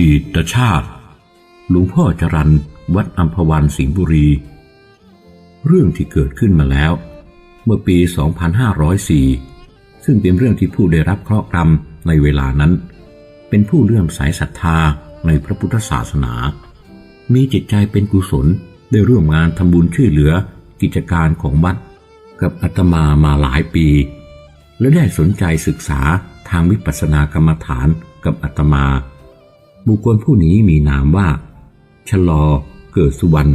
ดีตชาติ หลวงพ่อจรันวัดอัมพวันสิงห์บุรี เรื่องที่เกิดขึ้นมาแล้ว เมื่อปี 2504 ซึ่งเป็นเรื่องที่ผู้ได้รับเคราะห์กรรมในเวลานั้น เป็นผู้เลื่อมใสศรัทธาในพระพุทธศาสนา มีจิตใจเป็นกุศลได้ร่วมงานทำบุญช่วยเหลือกิจการของวัดกับอาตมามาหลายปี และได้สนใจศึกษาทางวิปัสสนากรรมฐานกับอาตมา บุคคลผู้นี้มีนามว่า ชลอเกิดสุวรรณ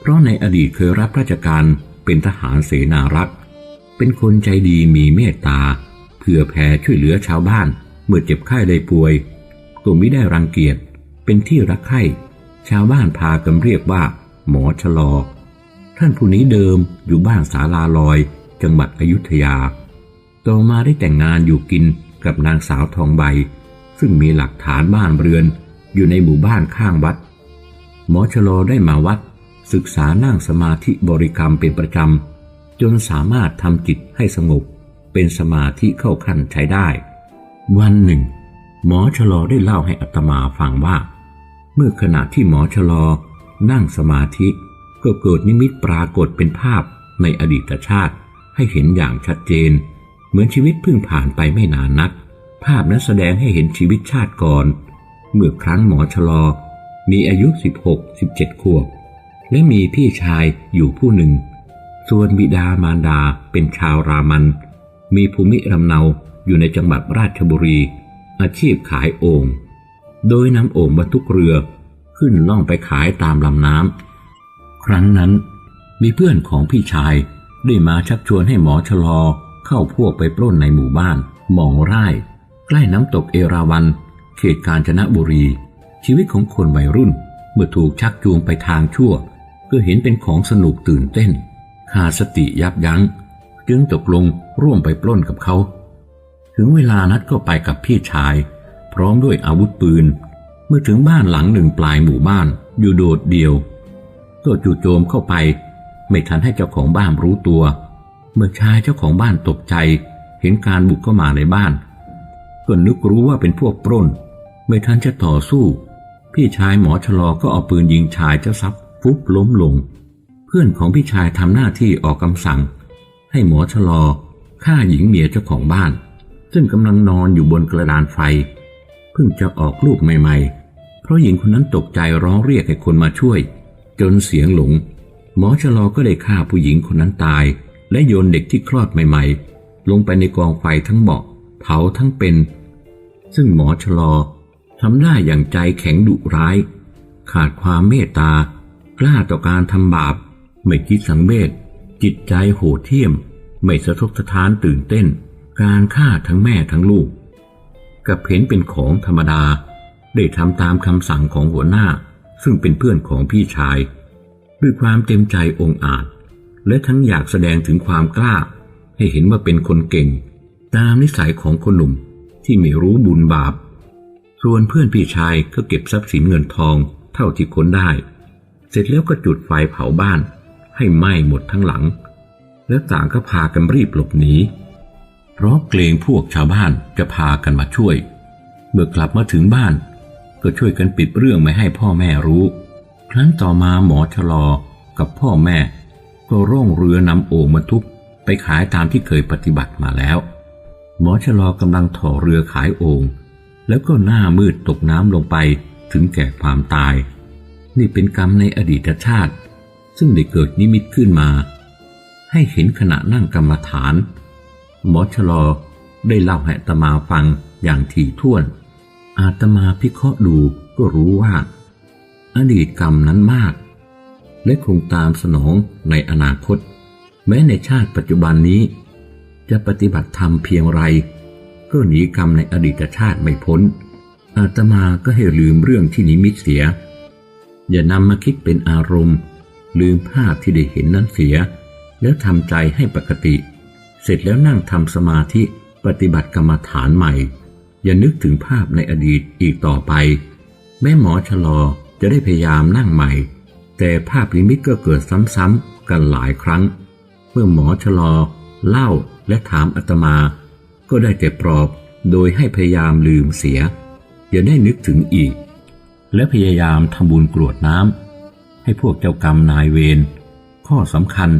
เพราะในอดีตเคยรับราชการเป็นทหารเสนารักษ์เป็นคนใจดีมีเมตตาเพื่อแผ่ช่วยเหลือชาวบ้าน เมื่อเจ็บไข้ได้ป่วยตัวไม่ได้รังเกียจเป็นที่รักใคร่ชาวบ้านพากันเรียกว่า หมอชลอ ท่านผู้นี้เดิมอยู่บ้านสาลาลอย จังหวัดอยุธยา ต่อมาได้แต่งงานอยู่กินกับนางสาวทองใบ ซึ่งมีหลักฐานบ้านเรือน อยู่ในหมู่บ้านข้างวัด หมอชะลอได้มาวัด ศึกษานั่งสมาธิบริกรรมเป็นประจำ จนสามารถทำจิตให้สงบ เป็นสมาธิเข้าขั้นใช้ได้ วันหนึ่ง หมอชะลอได้เล่าให้อัตมาฟังว่า เมื่อขณะที่หมอชะลอนั่งสมาธิก็เกิดนิมิตปรากฏเป็นภาพในอดีตชาติให้เห็นอย่างชัดเจน เหมือนชีวิตเพิ่งผ่านไปไม่นานนัก ภาพนั้นแสดงให้เห็นชีวิตชาติก่อน เมื่อครั้งหมอชะลอ มีอายุ 16-17 ขวบ และมีพี่ชายอยู่ผู้หนึ่ง ส่วนบิดามารดาเป็นชาวรามัน มีภูมิลำเนาอยู่ในจังหวัดราชบุรี อาชีพขายโอ่งโดยนำโอ่งบรรทุกเรือขึ้นล่องไปขายตามลำน้ำครั้งนั้นมีเพื่อนของพี่ชายได้มาชักชวนให้หมอชะลอเข้าพวกไปปล้นในหมู่บ้านหมองไร่ ใกล้น้ำตกเอราวัน เขตกาญจนบุรี ชีวิตของคนวัยรุ่น เมื่อถูกชักจูงไปทางชั่วก็เห็นเป็นของสนุกตื่นเต้น ขาดสติยับยัง้ง จึงตกลงร่วมไปปล้นกับเขา ถึงเวลานัดก็ไปกับพี่ชาย พร้อมด้วยอาวุธปืน เมื่อถึงบ้านหลังหนึ่งปลายหมู่บ้าน อยู่โดดเดียว ก็จู่โจมเข้าไป ไม่ทันให้เจ้าของบ้านรู้ตัว เมื่อชายเจ้าของบ้านตกใจ เห็นการบุกเข้ามาในบ้าน ก็นึกรู้ว่าเป็นพวกปล้น ไม่ทันจะต่อสู้ พี่ชายหมอชะลอก็เอาปืนยิงชายเจ้าทรัพย์ฟุบล้มลง เพื่อนของพี่ชายทำหน้าที่ออกคำสั่ง ให้หมอชะลอฆ่าหญิงเมียเจ้าของบ้าน ซึ่งกำลังนอนอยู่บนกระดานไฟ เพิ่งจะออกลูกใหม่ ๆ เพราะหญิงคนนั้นตกใจร้องเรียกให้คนมาช่วย จนเสียงหลง หมอชะลอก็ได้ฆ่าผู้หญิงคนนั้นตาย และโยนเด็กที่คลอดใหม่ ๆ ลงไปในกองไฟทั้งเบาะ เผาทั้งเป็น ซึ่งหมอชะลอทำได้อย่างใจแข็งดุร้าย ขาดความเมตตา กล้าต่อการทำบาป ไม่คิดสังเวชจิตใจโหดเหี้ยม ไม่สะทกสะท้านตื่นเต้น การฆ่าทั้งแม่ทั้งลูกกับเห็นเป็นของธรรมดา ได้ทำตามคำสั่งของหัวหน้า ซึ่งเป็นเพื่อนของพี่ชาย ด้วยความเต็มใจองอาจ และทั้งอยากแสดงถึงความกล้า ให้เห็นว่าเป็นคนเก่ง ตามนิสัยของคนหนุ่มที่ไม่รู้บุญบาป ส่วนเพื่อนพี่ชายก็เก็บทรัพย์สินเงินทองเท่าที่ค้นได้ เสร็จแล้วก็จุดไฟเผาบ้าน ให้ไหม้หมดทั้งหลัง แล้วต่างก็พากันรีบหลบหนี เพราะเกรงพวกชาวบ้านจะพากันมาช่วย เมื่อกลับมาถึงบ้าน ก็ช่วยกันปิดเรื่องไม่ให้พ่อแม่รู้ ครั้นต่อมาหมอชะลอกับพ่อแม่ ก็ร่องเรือนำโอ่งบรรทุกไปขายตามที่เคยปฏิบัติมาแล้ว หมอชะลอกำลังถ่อเรือขายโอ่งแล้วก็หน้ามืดตกน้ำลงไปถึงแก่ความตาย นี่เป็นกรรมในอดีตชาติ ซึ่งได้เกิดนิมิตขึ้นมา ให้เห็นขณะนั่งกรรมฐาน หมอชะลอได้เล่าให้ตมาฟังอย่างถี่ถ้วน อาตมาพิเคราะห์ดูก็รู้ว่า อดีตกรรมนั้นมาก และคงตามสนองในอนาคต แม้ในชาติปัจจุบันนี้ จะปฏิบัติธรรมเพียงไร ก็หนีกรรมในอดีตชาติไม่พ้น อาตมาก็ให้ลืมเรื่องที่นิมิตเสีย อย่านำมาคิดเป็นอารมณ์ ลืมภาพที่ได้เห็นนั้นเสีย แล้วทำใจให้ปกติ เสร็จแล้วนั่งทำสมาธิปฏิบัติกรรมฐานใหม่ อย่านึกถึงภาพในอดีตอีกต่อไป แม่หมอชะลอจะได้พยายามนั่งใหม่ แต่ภาพนิมิตก็เกิดซ้ำๆกันหลายครั้ง เมื่อหมอชะลอเล่า และถามอาตมา ก็ได้แต่ปลอบโดยให้พยายามลืมเสีย อย่าได้นึกถึงอีก และพยายามทำบุญกรวดน้ำให้พวกเจ้ากรรมนายเวรข้อสำคัญ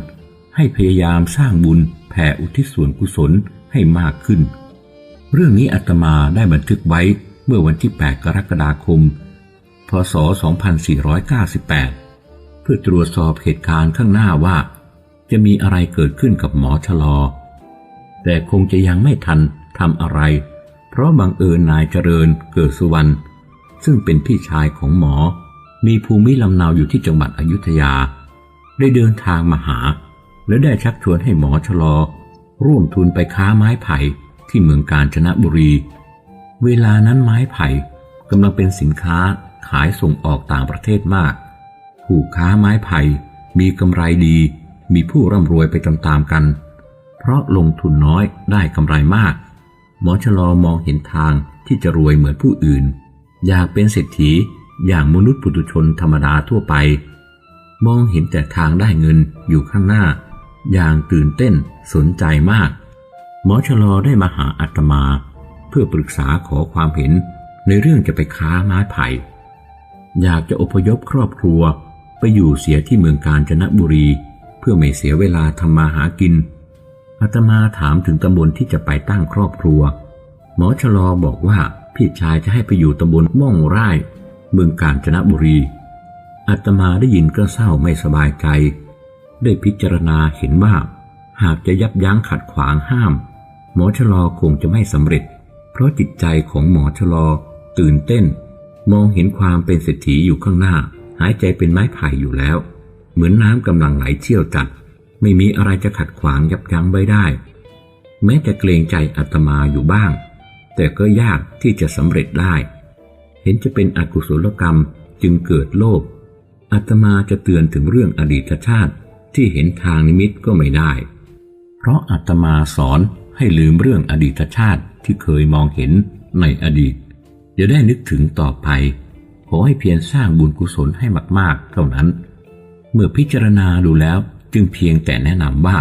ให้พยายามสร้างบุญแผ่อุทิศส่วนกุศลให้มากขึ้น เรื่องนี้อาตมาได้บันทึกไว้เมื่อวันที่ 8 กรกฎาคม พศ 2498 เพื่อตรวจสอบเหตุการณ์ข้างหน้าว่า จะมีอะไรเกิดขึ้นกับหมอชะลอ แต่คงจะยังไม่ทันทำอะไร เพราะบังเอิญนายเจริญเกิดสุวรรณซึ่งเป็นพี่ชายของหมอ มีภูมิลำเนาอยู่ที่จังหวัดอยุธยา ได้เดินทางมาหา และได้ชักชวนให้หมอชะลอ ร่วมทุนไปค้าไม้ไผ่ที่เมืองกาญจนบุรี เวลานั้นไม้ไผ่กำลังเป็นสินค้าขายส่งออกต่างประเทศมาก ผู้ค้าไม้ไผ่มีกำไรดี มีผู้ร่ำรวยไปตามๆกัน เพราะลงทุนน้อยได้กำไรมาก หมอชะลอมองเห็นทางที่จะรวยเหมือนผู้อื่น อยากเป็นเศรษฐีอย่างมนุษย์ปุถุชนธรรมดาทั่วไป มองเห็นแต่ทางได้เงินอยู่ข้างหน้า อย่างตื่นเต้นสนใจมาก หมอชะลอได้มาหาอาตมา เพื่อปรึกษาขอความเห็นในเรื่องจะไปค้าไม้ไผ่ อยากจะอพยพครอบครัวไปอยู่เสียที่เมืองกาญจนบุรี เพื่อไม่เสียเวลาทำมาหากิน อาตมาถามถึงตำบลที่จะไปตั้งครอบครัว หมอชะลอบอกว่าพี่ชายจะให้ไปอยู่ตำบลม่องไร่ เมืองกาญจนบุรีอาตมาได้ยินก็เศร้าไม่สบายใจ ได้พิจารณาเห็นว่า หากจะยับยั้งขัดขวางห้าม หมอชะลอคงจะไม่สำเร็จ เพราะจิตใจของหมอชะลอตื่นเต้น มองเห็นความเป็นเศรษฐีอยู่ข้างหน้า หายใจเป็นไม้ไผ่อยู่แล้ว เหมือนน้ำกำลังไหลเชี่ยวจัด ไม่มีอะไรจะขัดขวางยับยั้งไว้ได้ แม้จะเกรงใจอาตมาอยู่บ้าง แต่ก็ยากที่จะสำเร็จได้ เห็นจะเป็นอกุศลกรรมจึงเกิดโลภอาตมาจะเตือนถึงเรื่องอดีตชาติที่เห็นทางนิมิตก็ไม่ได้ เพราะอาตมาสอนให้ลืมเรื่องอดีตชาติที่เคยมองเห็นในอดีตจะได้นึกถึงต่อไป ขอให้เพียรสร้างบุญกุศลให้มาก ๆ เท่านั้น เมื่อพิจารณาดูแล้ว จึงเพียงแต่แนะนำว่า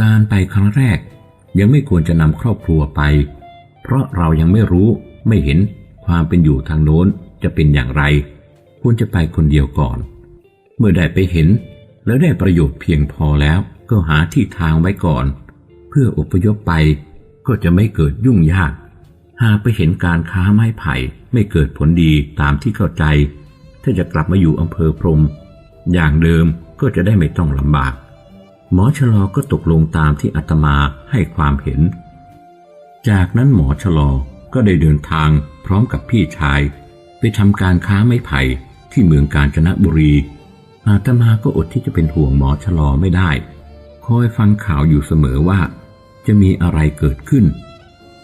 การไปครั้งแรก ยังไม่ควรจะนำครอบครัวไป เพราะเรายังไม่รู้ไม่เห็นความเป็นอยู่ทางโน้นจะเป็นอย่างไร ควรจะไปคนเดียวก่อน เมื่อได้ไปเห็น แล้วได้ประโยชน์เพียงพอแล้วก็หาที่ทางไว้ก่อน เพื่ออพยพไปก็จะไม่เกิดยุ่งยาก หากไปเห็นการค้าไม้ไผ่ไม่เกิดผลดีตามที่เข้าใจ ถ้าจะกลับมาอยู่อำเภอพรม อย่างเดิม ก็จะได้ไม่ต้องลำบาก หมอชะลอก็ตกลงตามที่อาตมาให้ความเห็น จากนั้นหมอชะลอก็ได้เดินทางพร้อมกับพี่ชาย ไปทำการค้าไม้ไผ่ที่เมืองกาญจนบุรี อาตมาก็อดที่จะเป็นห่วงหมอชะลอไม่ได้ คอยฟังข่าวอยู่เสมอว่า จะมีอะไรเกิดขึ้น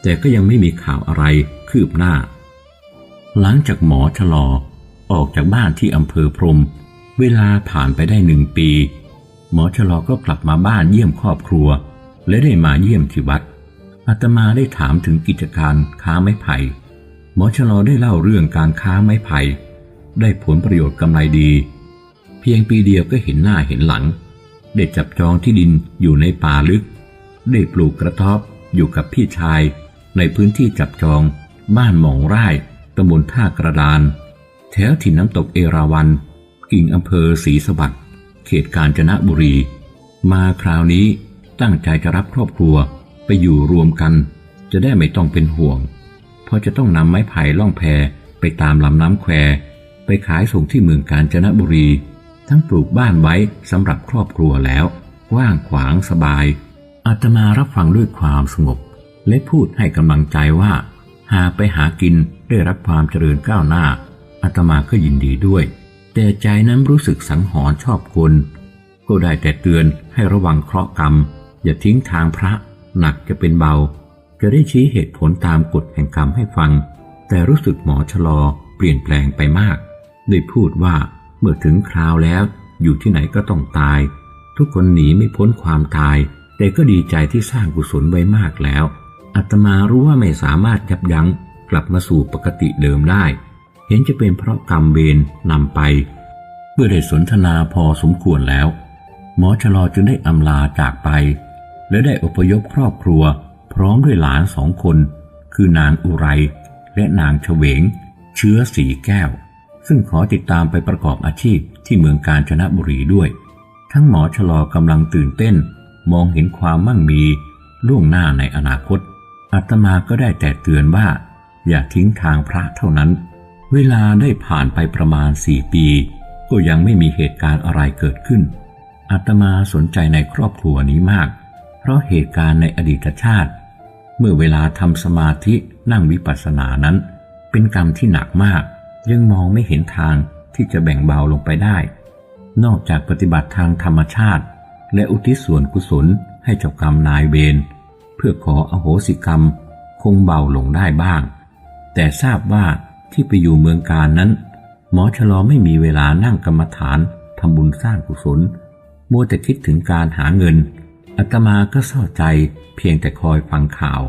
แต่ก็ยังไม่มีข่าวอะไรคืบหน้า หลังจากหมอชะลอออกจากบ้านที่อำเภอพรม เวลาผ่านไปได้หนึ่งปี หมอชะลอก็กลับมาบ้านเยี่ยมครอบครัว และได้มาเยี่ยมที่วัดอาตมาได้ถามถึงกิจการค้าไม้ไผ่ หมอชะลอได้เล่าเรื่องการค้าไม้ไผ่ ได้ผลประโยชน์กำไรดี เพียงปีเดียวก็เห็นหน้าเห็นหลัง ได้จับจองที่ดินอยู่ในป่าลึก ได้ปลูกกระท่อมอยู่กับพี่ชาย ในพื้นที่จับจอง บ้านหมองไร่ตำบลท่ากระดาน แถวถิ่นน้ำตกเอราวัน กิ่งอำเภอศรีสวัสดิ์เขตกาญจนบุรี มาคราวนี้ตั้งใจจะรับครอบครัวไปอยู่รวมกัน จะได้ไม่ต้องเป็นห่วง เพราะจะต้องนำไม้ไผ่ล่องแพไปตามลำน้ำแคว ไปขายส่งที่เมืองกาญจนบุรี ทั้งปลูกบ้านไว้สำหรับครอบครัวแล้วว่างขวางสบาย อาตมารับฟังด้วยความสงบ และพูดให้กำลังใจว่า หากไปหากินได้รับความเจริญก้าวหน้าอาตมาก็ยินดีด้วย แต่ใจนั้นรู้สึกสังหรณ์ชอบคนก็ได้แต่เตือนให้ระวังเคราะห์กรรม อย่าทิ้งทางพระ หนักจะเป็นเบา จะได้ชี้เหตุผลตามกฎแห่งกรรมให้ฟัง แต่รู้สึกหมอชะลอเปลี่ยนแปลงไปมากได้พูดว่าเมื่อถึงคราวแล้ว อยู่ที่ไหนก็ต้องตาย ทุกคนหนีไม่พ้นความตาย แต่ก็ดีใจที่สร้างกุศลไว้มากแล้วอาตมารู้ว่าไม่สามารถยับยั้งกลับมาสู่ปกติเดิมได้ เห็นจะเป็นเพราะกรรมเวรนำไป เมื่อได้สนทนาพอสมควรแล้ว หมอชะลอจึงได้อำลาจากไป และได้อพยพครอบครัว พร้อมด้วยหลานสองคน คือนางอุไร และนางเฉวง เชื้อสีแก้ว ซึ่งขอติดตามไปประกอบอาชีพที่เมืองกาญจนบุรีด้วย ทั้งหมอชะลอกำลังตื่นเต้น มองเห็นความมั่งมีล่วงหน้าในอนาคตอาตมาก็ได้แต่เตือนว่า อย่าทิ้งทางพระเท่านั้น เวลาได้ผ่านไปประมาณสี่ปี ก็ยังไม่มีเหตุการณ์อะไรเกิดขึ้น อาตมาสนใจในครอบครัวนี้มาก เพราะเหตุการณ์ในอดีตชาติ เมื่อเวลาทำสมาธินั่งวิปัสสนานั้น เป็นกรรมที่หนักมาก ยังมองไม่เห็นทางที่จะแบ่งเบาลงไปได้ นอกจากปฏิบัติทางธรรมชาติ และอุทิศส่วนกุศลให้เจ้ากรรมนายเวรเพื่อขออโหสิกรรม คงเบาลงได้บ้าง แต่ทราบว่า ที่ไปอยู่เมืองการนั้น หมอชะลอไม่มีเวลานั่งกรรมฐานทำบุญสร้างกุศลมัวแต่คิดถึงการหาเงินอาตมาก็เศร้าใจเพียงแต่คอยฟังข่าว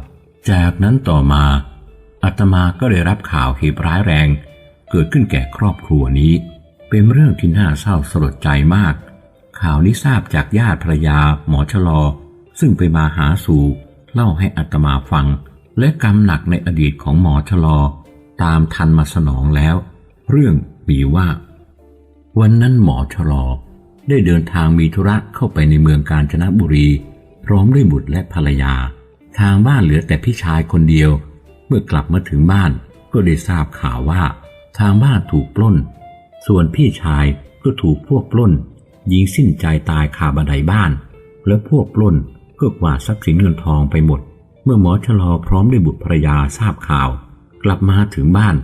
จากนั้นต่อมาอาตมาก็ได้รับข่าวเหตุร้ายแรง เกิดขึ้นแก่ครอบครัวนี้ เป็นเรื่องที่น่าเศร้าสลดใจมาก ข่าวนี้ทราบจากญาติภรรยาหมอชะลอ ซึ่งไปมาหาสู่ เล่าให้อาตมาฟัง และกรรมหนักในอดีตของหมอชะลอ ตามทันมาสนองแล้ว เรื่องมีว่า วันนั้นหมอชะลอได้เดินทางมีธุระเข้าไปในเมืองกาญจนบุรี พร้อมด้วยบุตรและภรรยา ทางบ้านเหลือแต่พี่ชายคนเดียว เมื่อกลับมาถึงบ้านก็ได้ทราบข่าวว่า ทางบ้านถูกปล้น ส่วนพี่ชายก็ถูกพวกปล้นยิงสิ้นใจตายคาบันไดบ้าน และพวกปล้นก็กวาดทรัพย์สินเงินทองไปหมด เมื่อหมอชะลอพร้อมด้วยบุตรภรรยาทราบข่าว กลับมาถึงบ้าน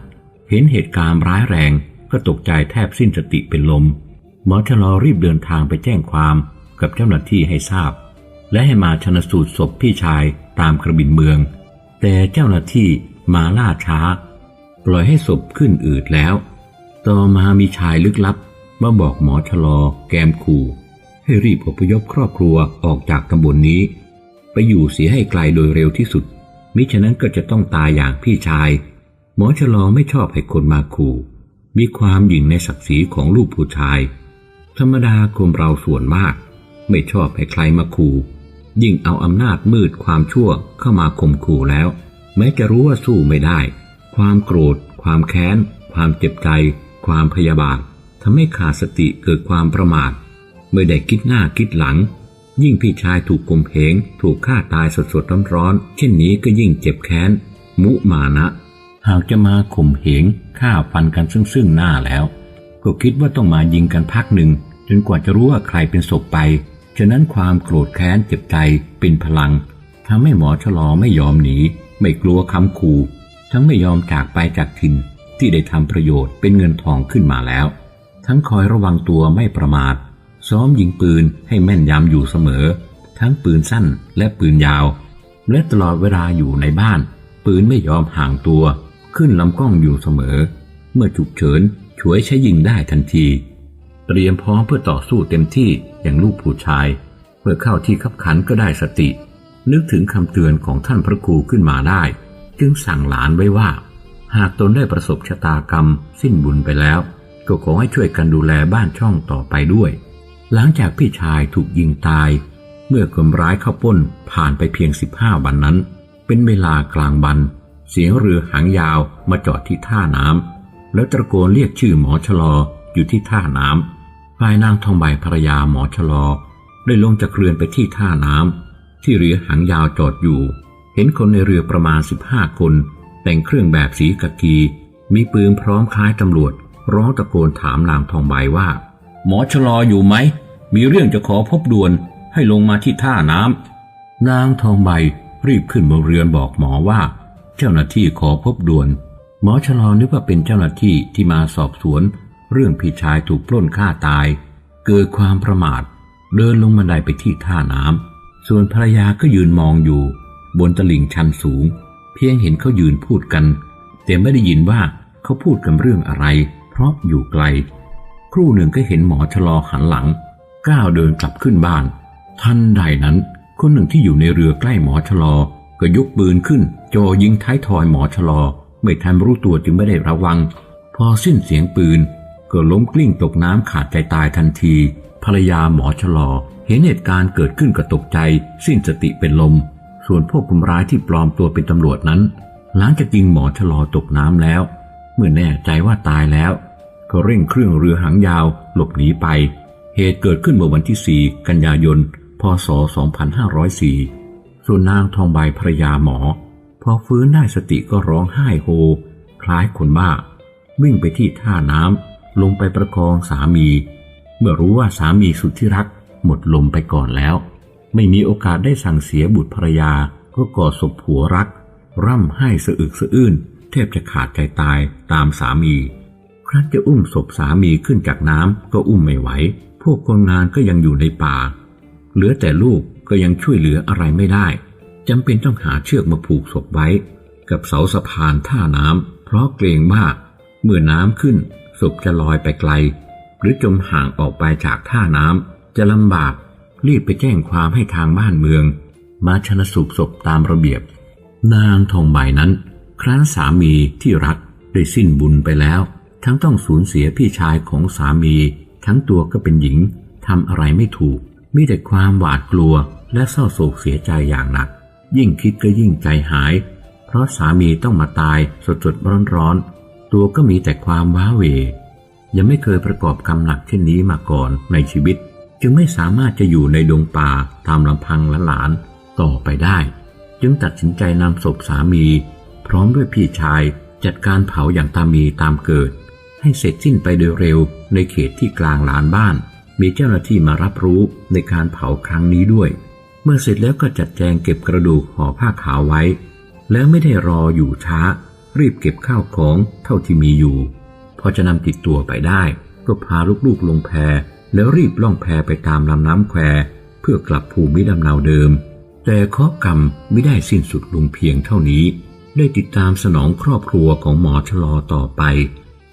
เห็นเหตุการณ์ร้ายแรงก็ตกใจแทบสิ้นสติเป็นลม หมอชะลอรีบเดินทางไปแจ้งความกับเจ้าหน้าที่ให้ทราบ และให้มาชนสูตรศพพี่ชายตามกระบินเมือง แต่เจ้าหน้าที่มาล่าช้า ปล่อยให้ศพขึ้นอืดแล้ว ต่อมามีชายลึกลับมาบอกหมอชะลอแกมขู่ให้รีบอพยพครอบครัวออกจากตำบลนนี้ ไปอยู่เสียให้ไกลโดยเร็วที่สุด มิฉะนั้นก็จะต้องตายอย่างพี่ชาย มอชะลอไม่ชอบให้คนมาขู่มีความหยิ่งในศักดิ์ศรีของลูกผู้ชาย ธรรมดาคนเราส่วนมาก ไม่ชอบให้ใครมาขู่ยิ่งเอาอำนาจมืดความชั่วเข้ามาข่มขู่แล้ว แม้จะรู้ว่าสู้ไม่ได้ ความโกรธ ความแค้น ความเจ็บใจ ความพยาบาททำให้ขาดสติเกิดความประมาทไม่ได้คิดหน้าคิดหลัง ยิ่งพี่ชายถูกกลมเพงถูกฆ่าตายสดๆร้อนๆเช่นนี้ก็ยิ่งเจ็บแค้น มุมานะ หากจะมาข่มเหงฆ่าฟันกันซึ่งซึ่งหน้าแล้ว ก็คิดว่าต้องมายิงกันพักหนึ่ง จนกว่าจะรู้ว่าใครเป็นศพไป ฉะนั้นความโกรธแค้นเจ็บใจเป็นพลังทำให้หมอชะลอไม่ยอมหนี ไม่กลัวคำขู่ ทั้งไม่ยอมจากไปจากถิ่นที่ได้ทำประโยชน์เป็นเงินทองขึ้นมาแล้ว ทั้งคอยระวังตัวไม่ประมาท ซ้อมยิงปืนให้แม่นยำอยู่เสมอ ทั้งปืนสั้นและปืนยาว และตลอดเวลาอยู่ในบ้าน ปืนไม่ยอมห่างตัว ขึ้นลำกล้องอยู่เสมอ เมื่อฉุกเฉินช่วยใช้ยิงได้ทันที เตรียมพร้อมเพื่อต่อสู้เต็มที่อย่างลูกผู้ชาย เมื่อเข้าที่ขับขันก็ได้สติ นึกถึงคำเตือนของท่านพระครูขึ้นมาได้ จึงสั่งหลานไว้ว่า หากตนได้ประสบชะตากรรม สิ้นบุญไปแล้ว ก็ขอให้ช่วยกันดูแลบ้านช่องต่อไปด้วย หลังจากพี่ชายถูกยิงตาย เมื่อคนร้ายเข้าป้นผ่านไปเพียง 15 วันนั้น เป็นเวลากลางวัน เสียงเรือหางยาวมาจอดที่ท่าน้ำแล้วตะโกนเรียกชื่อหมอชะลออยู่ที่ท่าน้ำฝ่ายนางทองใบภรรยาหมอชะลอ ได้ลงจากเรือนไปที่ท่าน้ำที่เรือหางยาวจอดอยู่ เห็นคนในเรือประมาณ 15 คน แต่งเครื่องแบบสีกะกี มีปืนพร้อมคล้ายตำรวจ ร้องตะโกนถามนางทองใบว่า หมอชะลออยู่ไหม มีเรื่องจะขอพบด่วนให้ลงมาที่ท่าน้ำนางทองใบรีบขึ้นบนเรือนบอกหมอว่า เจ้าหน้าที่ขอพบด่วน หมอชะลอนึกว่าเป็นเจ้าหน้าที่ที่มาสอบสวน เรื่องพี่ชายถูกปล้นฆ่าตาย เกิดความประมาท เดินลงบันไดไปที่ท่าน้ำส่วนภรรยาก็ยืนมองอยู่ บนตลิ่งชันสูง เพียงเห็นเขายืนพูดกัน แต่ไม่ได้ยินว่าเขาพูดกันเรื่องอะไร เพราะอยู่ไกล ครู่หนึ่งก็เห็นหมอชะลอหันหลัง ก้าวเดินกลับขึ้นบ้าน ทันใดนั้น คนหนึ่งที่อยู่ในเรือใกล้หมอชะลอ ก็ยกปืนขึ้นโจอยิงท้ายทอยหมอชะลอ ไม่ทันรู้ตัวจึงไม่ได้ระวัง พอสิ้นเสียงปืน ก็ล้มกลิ้งตกน้ำขาดใจตายทันที ภรรยาหมอชะลอ เห็นเหตุการณ์เกิดขึ้นก็ตกใจ สิ้นสติเป็นลม ส่วนพวกคนร้ายที่ปลอมตัวเป็นตำรวจนั้น หลังจากยิงหมอชะลอตกน้ำแล้วไมื่อแน่ใจว่าตายแล้ว ก็เร่งเครื่องเรือหางยาวหลบหนีไป เหตุเกิดขึ้นเมื่อวันที่ 4 กันยายน พศ 2504 ส่วนนางทองใบภรยาหมอ พอฟื้นได้สติก็ร้องไห้โฮ คล้ายคนบ้า วิ่งไปที่ท่าน้ำลงไปประคองสามี เมื่อรู้ว่าสามีสุดที่รักหมดลมไปก่อนแล้ว ไม่มีโอกาสได้สั่งเสียบุตรภรรยาก็กอดศพผัวรัก ร่ำไห้สะอึกสะอื้นแทบจะขาดใจตายตามสามี ครั้นจะอุ้มศพสามีขึ้นจากน้ำก็อุ้มไม่ไหว พวกคนงานก็ยังอยู่ในป่า เหลือแต่ลูก ก็ยังช่วยเหลืออะไรไม่ได้จำเป็นต้องหาเชือกมาผูกศพไว้ กับเสาสะพานท่าน้ำเพราะเกรงว่าเมื่อน้ำขึ้นศพจะลอยไปไกล หรือจมห่างออกไปจากท่าน้ำจะลำบากรีบไปแจ้งความให้ทางบ้านเมือง มาชนสูบศพตามระเบียบ นางทองใบนั้น ครั้นสามีที่รักได้สิ้นบุญไปแล้ว ทั้งต้องสูญเสียพี่ชายของสามี ทั้งตัวก็เป็นหญิงทำอะไรไม่ถูก มีแต่ความหวาดกลัว และเศร้าโศกเสียใจอย่างหนัก ยิ่งคิดก็ยิ่งใจหาย เพราะสามีต้องมาตายสดสดร้อนร้อนๆ ตัวก็มีแต่ความว้าเหวยังไม่เคยประกอบกรรมหนักเช่นนี้มาก่อนในชีวิต จึงไม่สามารถจะอยู่ในดงป่าตามลำพังและหลานต่อไปได้ จึงตัดสินใจนำศพสามี พร้อมด้วยพี่ชายจัดการเผาอย่างตามมีตามเกิด ให้เสร็จสิ้นไปโดยเร็วในเขตที่กลางลานบ้าน มีเจ้าหน้าที่มารับรู้ในการเผาครั้งนี้ด้วย เมื่อเสร็จแล้วก็จัดแจงเก็บกระดูกห่อผ้าขาวไว้ แล้วไม่ได้รออยู่ช้า รีบเก็บข้าวของเท่าที่มีอยู่ พอจะนำติดตัวไปได้ ก็พาลูกๆลงแพแล้วรีบล่องแพไปตามลำน้ำแคว เพื่อกลับภูมิลำเนาเดิม แต่ข้อกรรมไม่ได้สิ้นสุดลงเพียงเท่านี้ ได้ติดตามสนองครอบครัวของหมอชะลอต่อไป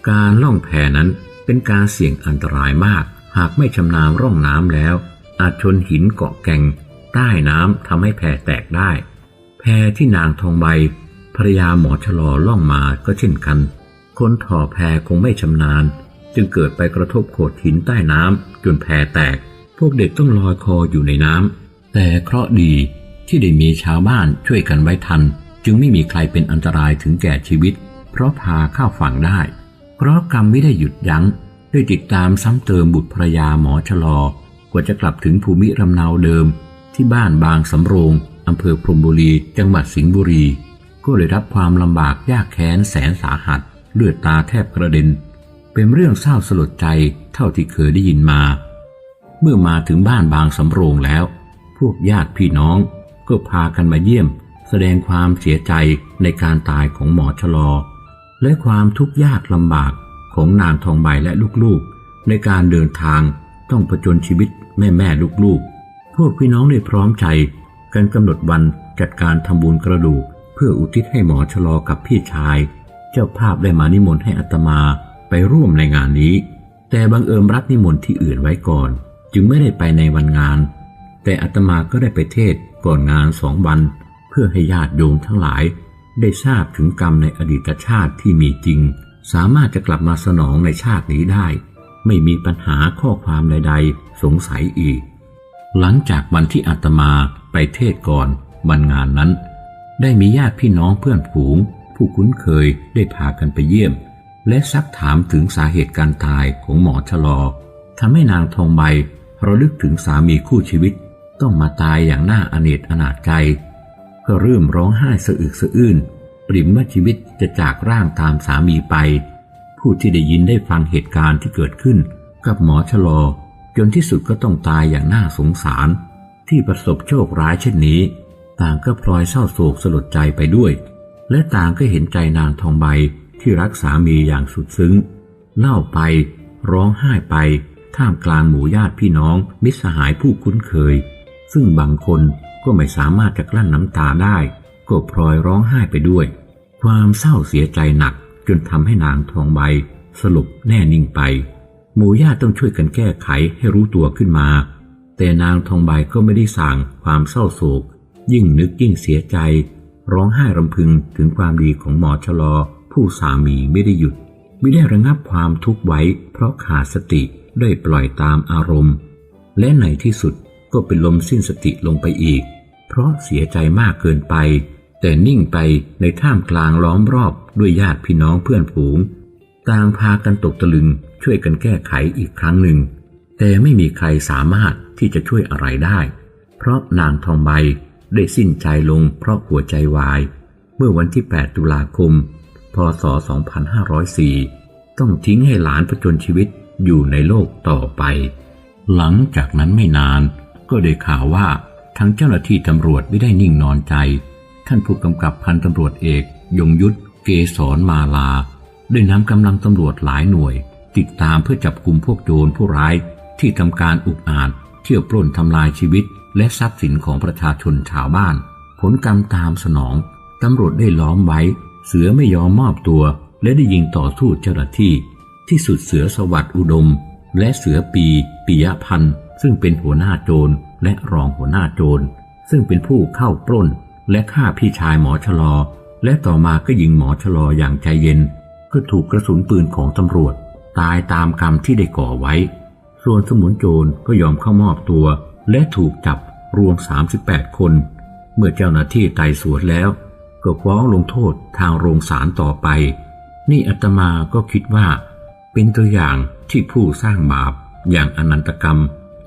การล่องแพนั้นเป็นการเสี่ยงอันตรายมาก หากไม่ชำนาญร่องน้ำแล้ว อาจชนหินเกาะแก่ง ใต้น้ำทำให้แพแตกได้ แพที่นางทองใบภรรยาหมอชะลอล่องมาก็เช่นกัน คนถ่อแพคงไม่ชำนาญ จึงเกิดไปกระทบโขดหินใต้น้ำจนแพแตก พวกเด็กต้องลอยคออยู่ในน้ำแต่เคราะดีที่ได้มีชาวบ้านช่วยกันไว้ทัน จึงไม่มีใครเป็นอันตรายถึงแก่ชีวิต เพราะพาเข้าฝั่งได้ เพราะกรรมไม่ได้หยุดยัง้งด้วยติดตามซ้ำเติมบุตรภรยาหมอชะลอกว่าจะกลับถึงภูมิลำเนาเดิม ที่บ้านบางสำโรงอำเภอพรมบุรี จังหวัดสิงห์บุรี ก็เลยรับความลำบากยากแค้นแสนสาหัส เลือดตาแทบกระเด็น เป็นเรื่องเศร้าสลดใจเท่าที่เคยได้ยินมา เมื่อมาถึงบ้านบางสำโรงแล้ว พวกญาติพี่น้องก็พากันมาเยี่ยม แสดงความเสียใจในการตายของหมอชะลอ และความทุกข์ยากลำบากของนางทองใบและลูกๆ ในการเดินทางต้องผจญชีวิตแม่แม่ลูกๆ พวกพี่น้องได้พร้อมใจกันกำหนดวันจัดการทำบุญกระดูก เพื่ออุทิศให้หมอชะลอกับพี่ชาย เจ้าภาพได้มานิมนต์ให้อัตมาไปร่วมในงานนี้ แต่บังเอิญรับนิมนต์ที่อื่นไว้ก่อน จึงไม่ได้ไปในวันงาน แต่อัตมาก็ได้ไปเทศก่อนงานสองวัน เพื่อให้ญาติโยมทั้งหลาย ได้ทราบถึงกรรมในอดีตชาติที่มีจริง สามารถจะกลับมาสนองในชาตินี้ได้ ไม่มีปัญหาข้อความใดๆ สงสัยอีก หลังจากวันที่อาตมาไปเทศก่อนวันงานนั้น ได้มีญาติพี่น้องเพื่อนฝูง ผู้คุ้นเคยได้พากันไปเยี่ยม และซักถามถึงสาเหตุการตายของหมอชะลอทำให้นางทองใบระลึกถึงสามีคู่ชีวิต ต้องมาตายอย่างน่าอเนจอนาจใจ ก็เริ่มร้องไห้สะอึกสะอื้นปริมว่าชีวิตจะจากร่างตามสามีไป ผู้ที่ได้ยินได้ฟังเหตุการณ์ที่เกิดขึ้น กับหมอชะลอ จนที่สุดก็ต้องตายอย่างน่าสงสาร ที่ประสบโชคร้ายเช่นนี้ ต่างก็พลอยเศร้าโศกสลดใจไปด้วย และต่างก็เห็นใจนางทองใบที่รักสามีอย่างสุดซึ้ง เล่าไปร้องไห้ไป ท่ามกลางหมู่ญาติพี่น้อง มิตรสหายผู้คุ้นเคย ซึ่งบางคนก็ไม่สามารถจะกลั้นน้ำตาได้ ก็พลอยร้องไห้ไปด้วย ความเศร้าเสียใจหนักจนทำให้นางทองใบสลบแน่นิ่งไป หมู่ญาติต้องช่วยกันแก้ไขให้รู้ตัวขึ้นมา แต่นางทองใบก็ไม่ได้สั่งความเศร้าโศก ยิ่งนึกยิ่งเสียใจ ร้องไห้รำพึงถึงความดีของหมอชะลอ ผู้สามีไม่ได้หยุด ไม่ได้ระงับความทุกข์ไว้ เพราะขาดสติได้ปล่อยตามอารมณ์ และในที่สุดก็เป็นลมสิ้นสติลงไปอีก เพราะเสียใจมากเกินไป แต่นิ่งไปในท่ามกลางล้อมรอบด้วยญาติพี่น้องเพื่อนฝูง ต่างพากันตกตะลึง ช่วยกันแก้ไขอีกครั้งหนึ่ง แต่ไม่มีใครสามารถที่จะช่วยอะไรได้ เพราะนางทองใบได้สิ้นใจลงเพราะหัวใจวาย เมื่อวันที่ 8 ตุลาคม พศ 2504 ต้องทิ้งให้หลานผจญชีวิตอยู่ในโลกต่อไป หลังจากนั้นไม่นานก็ได้ข่าวว่าทั้งเจ้าหน้าที่ตำรวจไม่ได้นิ่งนอนใจ ท่านผู้กำกับพันตำรวจเอก ยงยุทธเกษรมาลา ได้นำกำลังตำรวจหลายหน่วย ติดตามเพื่อจับกลุ่มพวกโจรผู้ร้ายที่ทำการอุกอาจเที่ยวปล้นทำลายชีวิต และทรัพย์สินของประชาชนชาวบ้าน ผลกรรมตามสนองตำรวจได้ล้อมไว้ เสือไม่ยอมมอบตัว และได้ยิงต่อสู้เจ้าหน้าที่ ที่สุดเสือสวัสดิ์อุดม และเสือปีปิยพันธ์ซึ่งเป็นหัวหน้าโจรและรองหัวหน้าโจรซึ่งเป็นผู้เข้าปล้น และฆ่าพี่ชายหมอชะลอ และต่อมาก็ยิงหมอชะลออย่างใจเย็น ก็ถูกกระสุนปืนของตำรวจ ตายตามกรรมที่ได้ก่อไว้ ส่วนสมุนโจรก็ยอมเข้ามอบตัว และถูกจับรวม 38 คน เมื่อเจ้าหน้าที่ไต่สวนแล้ว ก็ฟ้องลงโทษทางโรงศาลต่อไป นี่อาตมาก็คิดว่า เป็นตัวอย่างที่ผู้สร้างบาปอย่างอนันตกรรม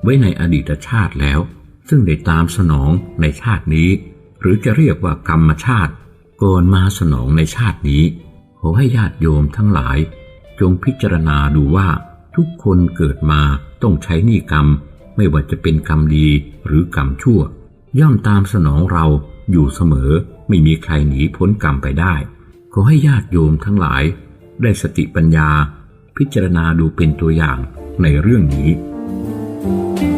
ไว้ในอดีตชาติแล้ว ซึ่งได้ตามสนองในชาตินี้ หรือจะเรียกว่ากรรมชาติก่อนมาสนองในชาตินี้ ขอให้ญาติโยมทั้งหลาย จงพิจารณาดูว่าทุกคนเกิดมาต้องใช้หนี้กรรม ไม่ว่าจะเป็นกรรมดีหรือกรรมชั่ว ย่อมตามสนองเราอยู่เสมอไม่มีใครหนีพ้นกรรมไปได้ ขอให้ญาติโยมทั้งหลาย ได้สติปัญญา พิจารณาดูเป็นตัวอย่างในเรื่องนี้ thank you